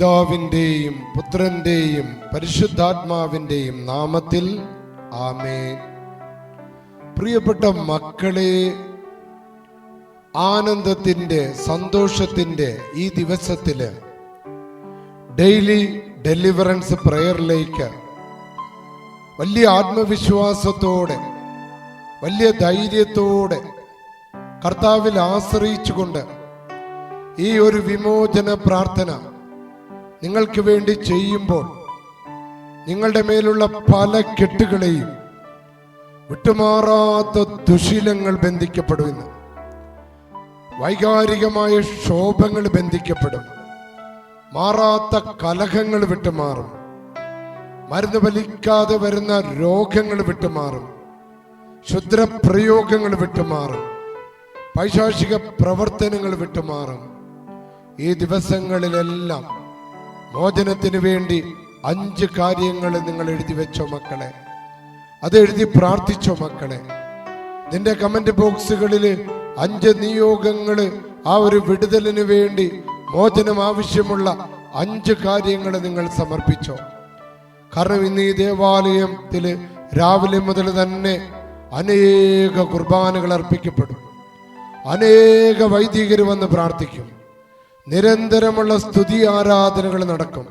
പിതാവിന്റെയും പുത്രന്റെയും പരിശുദ്ധാത്മാവിന്റെയും നാമത്തിൽ ആമേ പ്രിയപ്പെട്ട മക്കളെ ആനന്ദത്തിന്റെ സന്തോഷത്തിന്റെ ഈ ദിവസത്തിൽ ഡെയിലി ഡെലിവറൻസ് പ്രെയറിലേക്ക് വലിയ ആത്മവിശ്വാസത്തോടെ വലിയ ധൈര്യത്തോടെ കർത്താവിൽ ആശ്രയിച്ചുകൊണ്ട് ഈ ഒരു വിമോചന പ്രാർത്ഥന നിങ്ങൾക്ക് വേണ്ടി ചെയ്യുമ്പോൾ നിങ്ങളുടെ മേലുള്ള പല കെട്ടുകളെയും വിട്ടുമാറാത്ത ദുശീലങ്ങൾ ബന്ധിക്കപ്പെടുമെന്ന് വൈകാരികമായ ക്ഷോഭങ്ങൾ ബന്ധിക്കപ്പെടും മാറാത്ത കലഹങ്ങൾ വിട്ടുമാറും മരുന്ന് വലിക്കാതെ വരുന്ന രോഗങ്ങൾ വിട്ടുമാറും ക്ഷുദ്രപ്രയോഗങ്ങൾ വിട്ടുമാറും പൈശാചിക പ്രവർത്തനങ്ങൾ വിട്ടുമാറും. ഈ ദിവസങ്ങളിലെല്ലാം മോചനത്തിന് വേണ്ടി അഞ്ച് കാര്യങ്ങൾ നിങ്ങൾ എഴുതി വെച്ചോ മക്കളെ. അത് എഴുതി പ്രാർത്ഥിച്ചോ മക്കളെ. നിന്റെ കമന്റ് ബോക്സുകളിൽ അഞ്ച് നിയോഗങ്ങൾ ആ ഒരു വിടുതലിന് വേണ്ടി മോചനം ആവശ്യമുള്ള അഞ്ച് കാര്യങ്ങൾ നിങ്ങൾ സമർപ്പിച്ചോ. കാരണം ഇന്ന് ഈ ദേവാലയത്തിൽ രാവിലെ മുതൽ തന്നെ അനേക കുർബാനകൾ അർപ്പിക്കപ്പെടും. അനേക വൈദികർ വന്ന് പ്രാർത്ഥിക്കും. നിരന്തരമുള്ള സ്തുതി ആരാധനകൾ നടക്കും.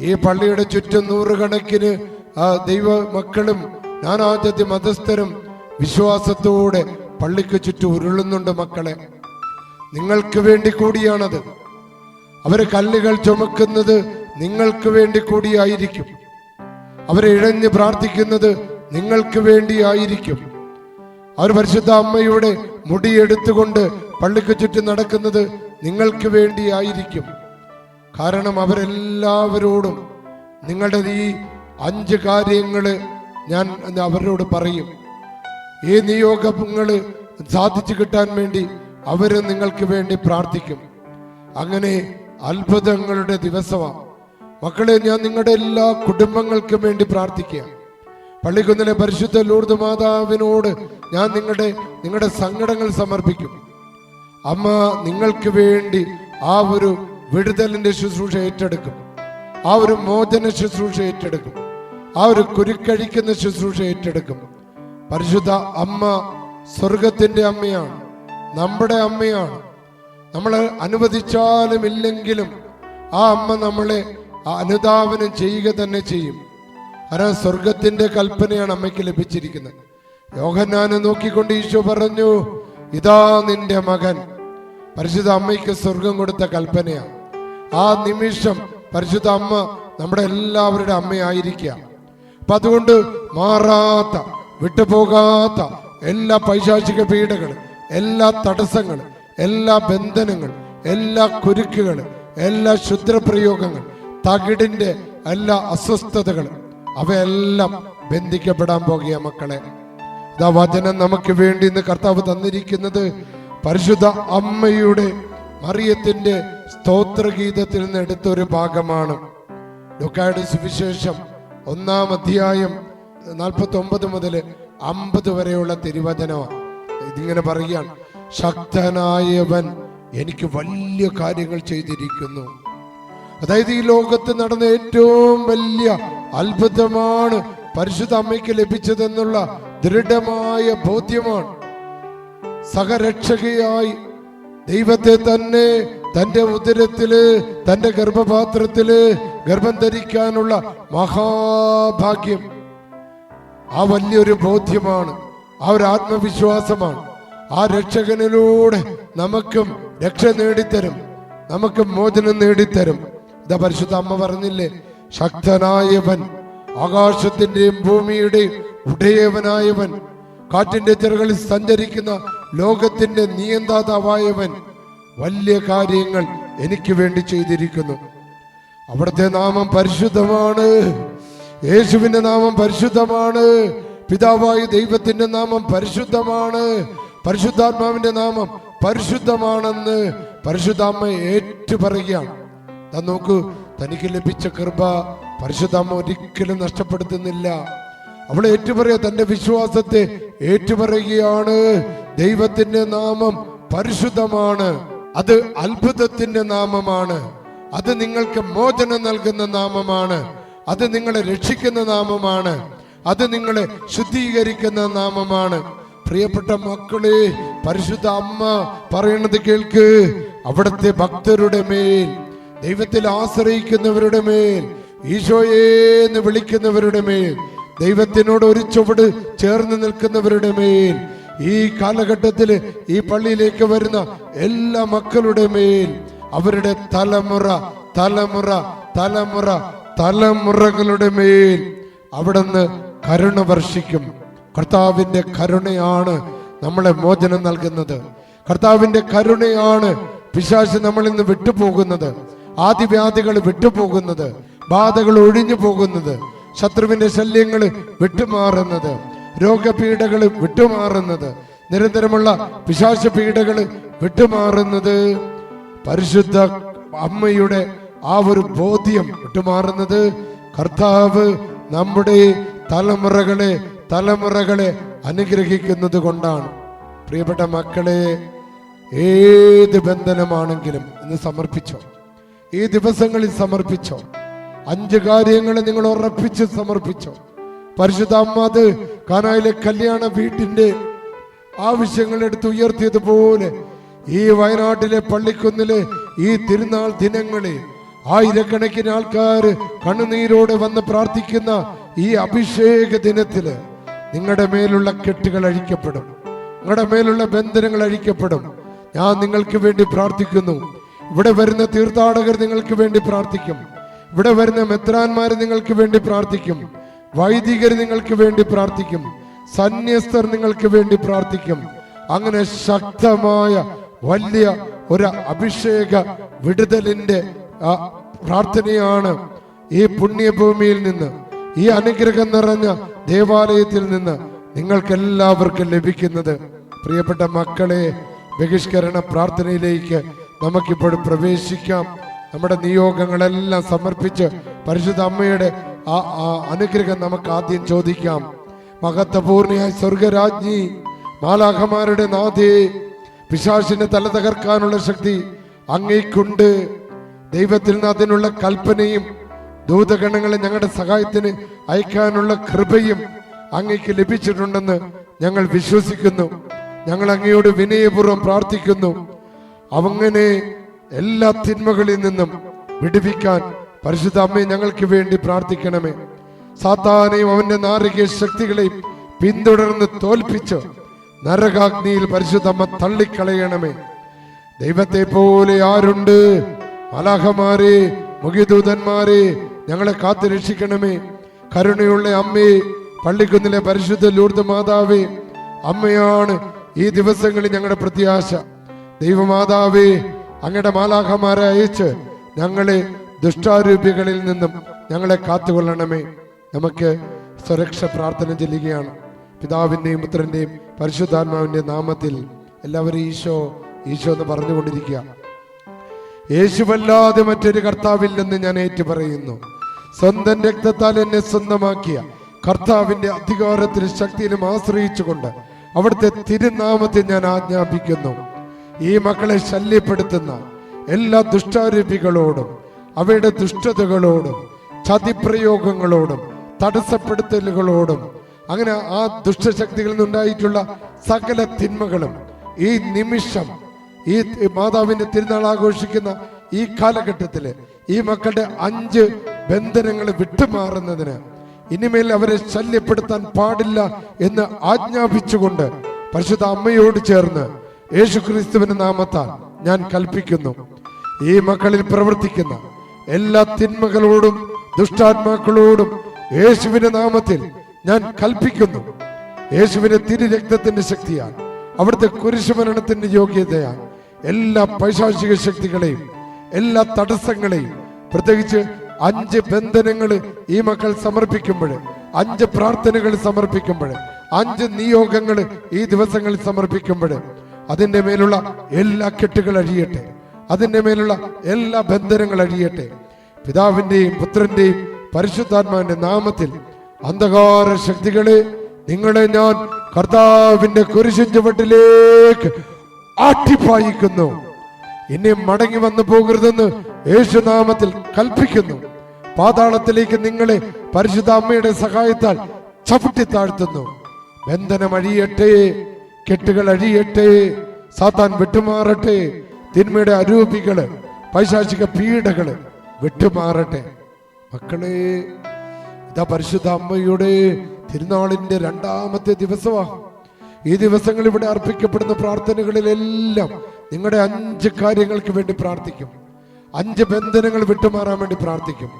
ഈ പള്ളിയുടെ ചുറ്റും നൂറുകണക്കിന് ആ ദൈവ മക്കളും നാനാജാതി മതസ്ഥരും വിശ്വാസത്തോടെ പള്ളിക്ക് ചുറ്റും ഉരുളുന്നുണ്ട് മക്കളെ. നിങ്ങൾക്ക് വേണ്ടി കൂടിയാണത്. അവർ കല്ലുകൾ ചുമക്കുന്നത് നിങ്ങൾക്ക് വേണ്ടി കൂടിയായിരിക്കും. അവരെ ഇഴഞ്ഞ് പ്രാർത്ഥിക്കുന്നത് നിങ്ങൾക്ക് വേണ്ടിയായിരിക്കും അവർ പരിശുദ്ധ അമ്മയുടെ മുടിയെടുത്തുകൊണ്ട് പള്ളിക്ക് ചുറ്റും നടക്കുന്നത് നിങ്ങൾക്ക് വേണ്ടിയായിരിക്കും. കാരണം അവരെല്ലാവരോടും നിങ്ങളുടെ ഈ അഞ്ച് കാര്യങ്ങൾ ഞാൻ അവരോട് പറയും. ഈ നിയോഗങ്ങൾ സാധിച്ചു കിട്ടാൻ വേണ്ടി അവർ നിങ്ങൾക്ക് വേണ്ടി പ്രാർത്ഥിക്കും. അങ്ങനെ അത്ഭുതങ്ങളുടെ ദിവസമാണ് മക്കളെ ഞാൻ നിങ്ങളുടെ എല്ലാ കുടുംബങ്ങൾക്കും വേണ്ടി പ്രാർത്ഥിക്കുക പള്ളിക്കുന്നിലെ പരിശുദ്ധ ലൂർദ് മാതാവിനോട് ഞാൻ നിങ്ങളുടെ നിങ്ങളുടെ സങ്കടങ്ങൾ സമർപ്പിക്കും. അമ്മ നിങ്ങൾക്ക് വേണ്ടി ആ ഒരു വിടുതലിന്റെ ശുശ്രൂഷ ഏറ്റെടുക്കും. ആ ഒരു മോചന ശുശ്രൂഷ ഏറ്റെടുക്കും. ആ ഒരു കുരുക്കഴിക്കുന്ന ശുശ്രൂഷ ഏറ്റെടുക്കും. പരിശുദ്ധ അമ്മ സ്വർഗത്തിന്റെ അമ്മയാണ് നമ്മുടെ അമ്മയാണ്. നമ്മൾ അനുവദിച്ചാലും ഇല്ലെങ്കിലും ആ അമ്മ നമ്മളെ അനുധാവനം ചെയ്യുക തന്നെ ചെയ്യും. കാരണം സ്വർഗത്തിന്റെ കൽപ്പനയാണ് അമ്മയ്ക്ക് ലഭിച്ചിരിക്കുന്നത്. യോഹന്നാനെ നോക്കിക്കൊണ്ട് ഈശോ പറഞ്ഞു ഇതാ നിന്റെ മകൻ. പരിശുദ്ധ അമ്മയ്ക്ക് സ്വർഗം കൊടുത്ത കൽപ്പനയാണ് ആ നിമിഷം പരിശുദ്ധ അമ്മ നമ്മുടെ എല്ലാവരുടെ അമ്മയായിരിക്കുക. അപ്പൊ അതുകൊണ്ട് മാറാത്ത വിട്ടുപോകാത്ത എല്ലാ പൈശാചിക പീഡകൾ എല്ലാ തടസ്സങ്ങൾ എല്ലാ ബന്ധനങ്ങൾ എല്ലാ കുരുക്കുകൾ എല്ലാ ക്ഷുദ്രപ്രയോഗങ്ങൾ തകിടിന്റെ എല്ലാ അസ്വസ്ഥതകൾ അവയെല്ലാം ബന്ധിക്കപ്പെടാൻ പോകുക മക്കളെ. വചനം നമുക്ക് വേണ്ടി ഇന്ന് കർത്താവ് തന്നിരിക്കുന്നത് പരിശുദ്ധ അമ്മയുടെ മറിയത്തിന്റെ സ്തോത്രഗീതത്തിൽ നിന്ന് എടുത്തൊരു ഭാഗമാണ്. ലുക്കായുടെ സുവിശേഷം ഒന്നാം അധ്യായം നാൽപ്പത്തി ഒമ്പത് മുതൽ അമ്പത് വരെയുള്ള തിരുവചനമാണ് ഇതിങ്ങനെ പറയുകയാണ്. ശക്തനായവൻ എനിക്ക് വലിയ കാര്യങ്ങൾ ചെയ്തിരിക്കുന്നു. അതായത് ഈ ലോകത്ത് നടന്ന ഏറ്റവും വലിയ അത്ഭുതമാണ് പരിശുദ്ധ അമ്മയ്ക്ക് ലഭിച്ചതെന്നുള്ള ദൃഢമായ ബോധ്യമാണ്. സഹരക്ഷകയായി ദൈവത്തെ തന്നെ തന്റെ ഉദരത്തിൽ തന്റെ ഗർഭപാത്രത്തിൽ ഗർഭം ധരിക്കാനുള്ള മഹാഭാഗ്യം. ആ വലിയൊരു ബോധ്യമാണ്. ആ ഒരു ആത്മവിശ്വാസമാണ്. ആ രക്ഷകനിലൂടെ നമുക്കും രക്ഷ നേടിത്തരും. നമുക്ക് മോചനം നേടിത്തരും. ഇതാ പരിശുദ്ധ അമ്മ പറഞ്ഞില്ലേ ശക്തനായവൻ ആകാശത്തിന്റെയും ഭൂമിയുടെയും ഉടയവനായവൻ കാറ്റിന്റെ ചിറകളിൽ സഞ്ചരിക്കുന്ന ലോകത്തിന്റെ നിയന്താതാവായവൻ വലിയ കാര്യങ്ങൾ എനിക്ക് വേണ്ടി ചെയ്തിരിക്കുന്നു. അവിടുത്തെ നാമം പരിശുദ്ധമാണ്. യേശുവിന്റെ നാമം പരിശുദ്ധമാണ്. പിതാവായ ദൈവത്തിന്റെ നാമം പരിശുദ്ധമാണ്. പരിശുദ്ധാത്മാവിന്റെ നാമം പരിശുദ്ധമാണെന്ന് പരിശുദ്ധാമ്മ ഏറ്റു പറയുകയാണ് നോക്കൂ തനിക്ക് ലഭിച്ച കൃപ പരിശുദ്ധാമ്മ ഒരിക്കലും നഷ്ടപ്പെടുത്തുന്നില്ല. അവൾ ഏറ്റുപറയ തന്റെ വിശ്വാസത്തെ ഏറ്റുപറയുകയാണ്. ദൈവത്തിന്റെ നാമം പരിശുദ്ധമാണ്. അത് അത്ഭുതത്തിന്റെ നാമമാണ്. അത് നിങ്ങൾക്ക് മോചനം നൽകുന്ന നാമമാണ്. അത് നിങ്ങളെ രക്ഷിക്കുന്ന നാമമാണ്. അത് നിങ്ങളെ ശുദ്ധീകരിക്കുന്ന നാമമാണ്. പ്രിയപ്പെട്ട മക്കളെ പരിശുദ്ധ അമ്മ പറയുന്നത് കേൾക്ക്. അവിടുത്തെ ഭക്തരുടെ മേൽ ദൈവത്തിൽ ആശ്രയിക്കുന്നവരുടെ മേൽ ഈശോയെ എന്ന് വിളിക്കുന്നവരുടെ മേൽ ദൈവത്തിനോട് ഒരു ചുവട് ചേർന്ന് നിൽക്കുന്നവരുടെ മേൽ ഈ കാലഘട്ടത്തിൽ ഈ പള്ളിയിലേക്ക് വരുന്ന എല്ലാ മക്കളുടെ മേൽ അവരുടെ തലമുറ തലമുറ തലമുറ തലമുറകളുടെ മേൽ അവിടുന്ന് കരുണ വർഷിക്കും. കർത്താവിന്റെ കരുണയാണ് നമ്മളെ മോചനം നൽകുന്നത്. കർത്താവിന്റെ കരുണയാണ് പിശാശ് നമ്മളിൽ നിന്ന് വിട്ടുപോകുന്നത്. ആദിവ്യാധികൾ വിട്ടുപോകുന്നത്. ബാധകൾ ഒഴിഞ്ഞു പോകുന്നത്. ശത്രുവിന്റെ ശല്യങ്ങൾ വിട്ടുമാറുന്നത് രോഗപീഠകൾ വിട്ടുമാറുന്നത് നിരന്തരമുള്ള പിശാശ പീഡകൾ വിട്ടുമാറുന്നത് പരിശുദ്ധ അമ്മയുടെ ആ ഒരു ബോധ്യം വിട്ടുമാറുന്നത്. കർത്താവ് നമ്മുടെ തലമുറകളെ തലമുറകളെ അനുഗ്രഹിക്കുന്നത് കൊണ്ടാണ്. പ്രിയപ്പെട്ട മക്കളെ ഏത് ബന്ധനമാണെങ്കിലും ഇന്ന് സമർപ്പിച്ചോ? ഈ ദിവസങ്ങളിൽ സമർപ്പിച്ചോ? അഞ്ച് കാര്യങ്ങൾ നിങ്ങൾ ഉറപ്പിച്ച് സമർപ്പിച്ചോ. പരിശുദ്ധ അമ്മ അത് കാനായിലെ കല്യാണ വീട്ടിന്റെ ആവശ്യങ്ങൾ എടുത്ത് ഉയർത്തിയതുപോലെ ഈ വയനാട്ടിലെ പള്ളിക്കുന്നിലെ ഈ തിരുനാൾ ദിനങ്ങളിൽ ആയിരക്കണക്കിന് ആൾക്കാർ കണ്ണുനീരോടെ വന്ന് പ്രാർത്ഥിക്കുന്ന ഈ അഭിഷേക ദിനത്തിൽ നിങ്ങളുടെ മേലുള്ള കെട്ടുകൾ അഴിക്കപ്പെടും. നിങ്ങളുടെ മേലുള്ള ബന്ധനങ്ങൾ അഴിക്കപ്പെടും. ഞാൻ നിങ്ങൾക്ക് വേണ്ടി പ്രാർത്ഥിക്കുന്നു. ഇവിടെ വരുന്ന തീർത്ഥാടകർ നിങ്ങൾക്ക് വേണ്ടി പ്രാർത്ഥിക്കും. ഇവിടെ വരുന്ന മെത്രാന്മാർ നിങ്ങൾക്ക് വേണ്ടി പ്രാർത്ഥിക്കും. വൈദികർ നിങ്ങൾക്ക് വേണ്ടി പ്രാർത്ഥിക്കും. സന്യസ്തർ നിങ്ങൾക്ക് വേണ്ടി പ്രാർത്ഥിക്കും. അങ്ങനെ ശക്തമായ വലിയ ഒരു അഭിഷേക വിടുതലിന്റെ പ്രാർത്ഥനയാണ് ഈ പുണ്യഭൂമിയിൽ നിന്ന് ഈ അനുഗ്രഹം നിറഞ്ഞ ദേവാലയത്തിൽ നിന്ന് നിങ്ങൾക്ക് എല്ലാവർക്കും ലഭിക്കുന്നത്. പ്രിയപ്പെട്ട മക്കളെ ബഹിഷ്കരണ പ്രാർത്ഥനയിലേക്ക് നമുക്കിപ്പോൾ പ്രവേശിക്കാം. നമ്മുടെ നിയോഗങ്ങളെല്ലാം സമർപ്പിച്ച് പരിശുദ്ധ അമ്മയുടെ ആ അനുഗ്രഹം നമുക്ക് ആദ്യം ചോദിക്കാം. മഹത്വപൂർണിയായ സ്വർഗരാജ്ഞി മാലാഖമാരുടെ നാഥേ പിശാശിനെ തല തകർക്കാനുള്ള ശക്തി അങ്ങേക്കുണ്ട്. ദൈവത്തിൽ നിന്ന് അതിനുള്ള കൽപ്പനയും ദൂതഗണങ്ങളെ ഞങ്ങളുടെ സഹായത്തിന് അയക്കാനുള്ള കൃപയും അങ്ങേക്ക് ലഭിച്ചിട്ടുണ്ടെന്ന് ഞങ്ങൾ വിശ്വസിക്കുന്നു. ഞങ്ങൾ അങ്ങയോട് വിനയപൂർവം പ്രാർത്ഥിക്കുന്നു. അങ്ങനെ എല്ലാ തിന്മകളിൽ നിന്നും വിടുവിക്കാൻ പരിശുദ്ധ അമ്മയെ ഞങ്ങൾക്ക് വേണ്ടി പ്രാർത്ഥിക്കണമേ. സാത്താനെയും അവന്റെ നാരകീയ ശക്തികളെയും പിന്തുടർന്ന് തോൽപ്പിച്ച് നരകാഗ്നിയിൽ പരിശുദ്ധ അമ്മ തള്ളിക്കളയണമേ. ദൈവത്തെ പോലെ ആരുണ്ട്? മലാഹമാരെ മുഖിദൂതന്മാരെ ഞങ്ങളെ കാത്തു രക്ഷിക്കണമേ. കരുണയുള്ള അമ്മയെ പള്ളിക്കുന്നിലെ പരിശുദ്ധ ലൂർദ് മാതാവേ അമ്മയാണ് ഈ ദിവസങ്ങളിൽ ഞങ്ങളുടെ പ്രത്യാശ. ദൈവമാതാവേ അങ്ങയുടെ മാലാഖമാരെ അയച്ച് ഞങ്ങളെ ദുഷ്ടാരൂപികളിൽ നിന്നും ഞങ്ങളെ കാത്തുകൊള്ളണമേ. നമുക്ക് സുരക്ഷ പ്രാർത്ഥന ചെല്ലുകയാണ്. പിതാവിന്റെയും പുത്രന്റെയും പരിശുദ്ധാത്മാവിന്റെ നാമത്തിൽ എല്ലാവരും ഈശോ ഈശോ എന്ന് പറഞ്ഞുകൊണ്ടിരിക്കുക. യേശുവല്ലാതെ മറ്റൊരു കർത്താവില്ലെന്ന് ഞാൻ ഏറ്റു പറയുന്നു സ്വന്തം രക്തത്താൽ എന്നെ സ്വന്തമാക്കിയ കർത്താവിന്റെ അധികാരത്തിലും ശക്തിയിലും ആശ്രയിച്ചുകൊണ്ട് അവിടുത്തെ തിരുനാമത്തെ ഞാൻ ആജ്ഞാപിക്കുന്നു. ഈ മക്കളെ ശല്യപ്പെടുത്തുന്ന എല്ലാ ദുഷ്ടാരൂപികളോടും അവയുടെ ദുഷ്ടതകളോടും ചതിപ്രയോഗങ്ങളോടും തടസ്സപ്പെടുത്തലുകളോടും അങ്ങനെ ആ ദുഷ്ടശക്തികളിൽ നിന്നുണ്ടായിട്ടുള്ള സകല തിന്മകളും ഈ നിമിഷം ഈ മാതാവിന്റെ തിരുനാൾ ആഘോഷിക്കുന്ന ഈ കാലഘട്ടത്തിൽ ഈ മക്കളുടെ അഞ്ച് ബന്ധനങ്ങൾ വിട്ടുമാറുന്നതിന് ഇനിമേൽ അവരെ ശല്യപ്പെടുത്താൻ പാടില്ല എന്ന് ആജ്ഞാപിച്ചുകൊണ്ട് പരിശുദ്ധ അമ്മയോട് ചേർന്ന് യേശുക്രിസ്തുവിന്റെ നാമത്താൽ ഞാൻ കൽപ്പിക്കുന്നു. ഈ മക്കളിൽ പ്രവർത്തിക്കുന്ന എല്ലാ തിന്മകളോടും ദുഷ്ടാത്മാക്കളോടും യേശുവിന്റെ നാമത്തിൽ ഞാൻ കൽപ്പിക്കുന്നു. യേശുവിന്റെ തിരുരക്തത്തിന്റെ ശക്തിയാൽ അവിടുത്തെ കുരിശുമരണത്തിന്റെ യോഗ്യതയാൽ എല്ലാ പൈശാചിക ശക്തികളെയും എല്ലാ തടസ്സങ്ങളെയും പ്രത്യേകിച്ച് അഞ്ച് ബന്ധനങ്ങൾ ഈ മക്കൾ സമർപ്പിക്കുമ്പോൾ അഞ്ച് പ്രാർത്ഥനകൾ സമർപ്പിക്കുമ്പോൾ അഞ്ച് നിയോഗങ്ങൾ ഈ ദിവസങ്ങളിൽ സമർപ്പിക്കുമ്പോൾ അതിന്റെ മേലുള്ള എല്ലാ കെട്ടുകൾ അഴിയട്ടെ. അതിന്റെ മേലുള്ള എല്ലാ ബന്ധനങ്ങൾ അഴിയട്ടെ. പിതാവിന്റെയും പുത്രന്റെയും പരിശുദ്ധാത്മാവിന്റെ നാമത്തിൽ അന്ധകാര ശക്തികളെ നിങ്ങളെ ഞാൻ കർത്താവിന്റെ കുരിശിൻ ചുവട്ടിലേക്ക് ആട്ടിപ്പായിക്കുന്നു. എന്നെ മടങ്ങി വന്നു പോകരുതെന്ന് യേശുനാമത്തിൽ കൽപ്പിക്കുന്നു. പാതാളത്തിലേക്ക് നിങ്ങളെ പരിശുദ്ധ അമ്മയുടെ സഹായത്താൽ ചവിട്ടി താഴ്ത്തുന്നു. ബന്ധനം അഴിയട്ടെ കെട്ടുകൾ അഴിയട്ടെ സാത്താൻ വിട്ടുമാറട്ടെ തിന്മയുടെ അരൂപികൾ പൈശാചിക പീഡകൾ വിട്ടുമാറട്ടെ. മക്കളെ ഇതാ പരിശുദ്ധ അമ്മയുടെ തിരുനാളിന്റെ രണ്ടാമത്തെ ദിവസമാ. ഈ ദിവസങ്ങൾ ഇവിടെ അർപ്പിക്കപ്പെടുന്ന പ്രാർത്ഥനകളിലെല്ലാം നിങ്ങളുടെ അഞ്ച് കാര്യങ്ങൾക്ക് വേണ്ടി പ്രാർത്ഥിക്കും. അഞ്ച് ബന്ധനങ്ങൾ വിട്ടുമാറാൻ വേണ്ടി പ്രാർത്ഥിക്കും.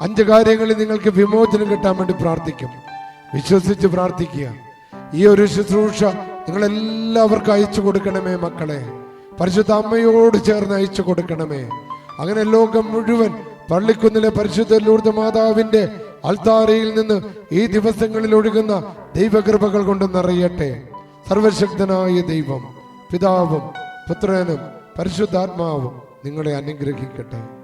അഞ്ച് കാര്യങ്ങളിൽ നിങ്ങൾക്ക് വിമോചനം കിട്ടാൻ വേണ്ടി പ്രാർത്ഥിക്കും. വിശ്വസിച്ച് പ്രാർത്ഥിക്കുക. ഈ ഒരു ശുശ്രൂഷ നിങ്ങൾ എല്ലാവർക്കും അയച്ചു കൊടുക്കണമേ മക്കളെ. പരിശുദ്ധ അമ്മയോട് ചേർന്ന് അയച്ചു കൊടുക്കണമേ. അങ്ങനെ ലോകം മുഴുവൻ പള്ളിക്കുന്നിലെ പരിശുദ്ധ ലൂർദ് മാതാവിന്റെ അൾത്താരയിൽ നിന്ന് ഈ ദിവസങ്ങളിൽ ഒഴുകുന്ന ദൈവകൃപകൾ കൊണ്ട് സർവശക്തനായ ദൈവം പിതാവും പുത്രനും പരിശുദ്ധാത്മാവും നിങ്ങളെ അനുഗ്രഹിക്കട്ടെ.